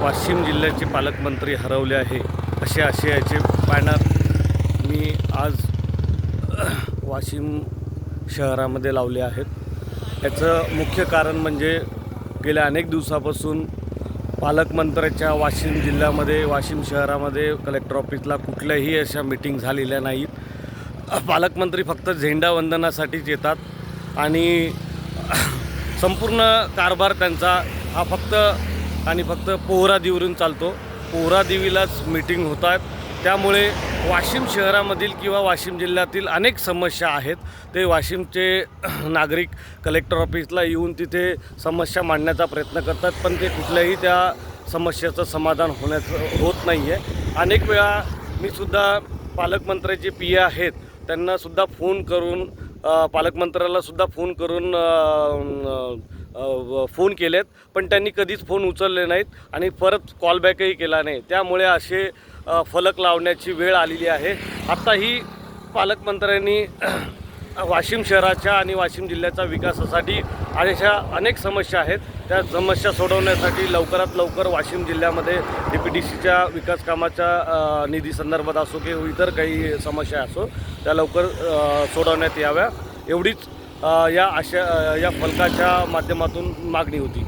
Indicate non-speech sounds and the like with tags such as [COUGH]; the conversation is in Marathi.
वाशिम जिल्ह्याचे पालकमंत्री हरवले आहे. असे आशयाचे बॅनर मी आज [CLEARS THROAT] वाशिम शहरामध्ये लावले आहेत. याचं मुख्य कारण म्हणजे गेल्या अनेक दिवसापासून पालकमंत्र्याच्या वाशिम जिल्ह्यामध्ये वाशिम शहरामध्ये कलेक्टर ऑफिसला कुठल्याही अशा मिटिंग झालेल्या नाहीत. पालकमंत्री फक्त झेंडावंदनासाठीच येतात आणि [CLEARS THROAT] संपूर्ण कारभार त्यांचा हा फक्त आणि फक्त पोहरा देवीवरून चालतो. पोहरा देवीलाच मीटिंग होतात त्यामुळे वाशिम शहरामधील किंवा वाशिम जिल्ह्यातील अनेक समस्या आहेत. ते वाशिमचे [CLEARS THROAT] नागरिक कलेक्टर ऑफिसला येऊन तिथे समस्या मांडण्याचा प्रयत्न करतात पण ते कुठल्याही त्या समस्याचं समाधान होण्याचं होत नाही आहे अनेक वेळा मी सुद्धा पालकमंत्र्याचे पी ए आहेत. त्यांनासुद्धा फोन करून पालकमंत्र्याला सुद्धा फोन करून फोन केलेत पण त्यांनी कधीच फोन उचलले नाहीत आणि परत कॉलबॅकही केला नाही. त्यामुळे असे फलक लावण्याची वेळ आलेली आहे. आत्ताही पालकमंत्र्यांनी वाशिम शहराच्या आणि वाशिम जिल्ह्याच्या विकासासाठी अशा अनेक समस्या आहेत. त्या समस्या सोडवण्यासाठी लवकरात लवकर वाशिम जिल्ह्यामध्ये डी पी डी सीच्या विकास कामाच्या निधी संदर्भात असो किंवा इतर काही समस्या असो त्या लवकर सोडवण्यात याव्या. एवढीच या अशा या फलकाच्या माध्यमातून मागणी होती.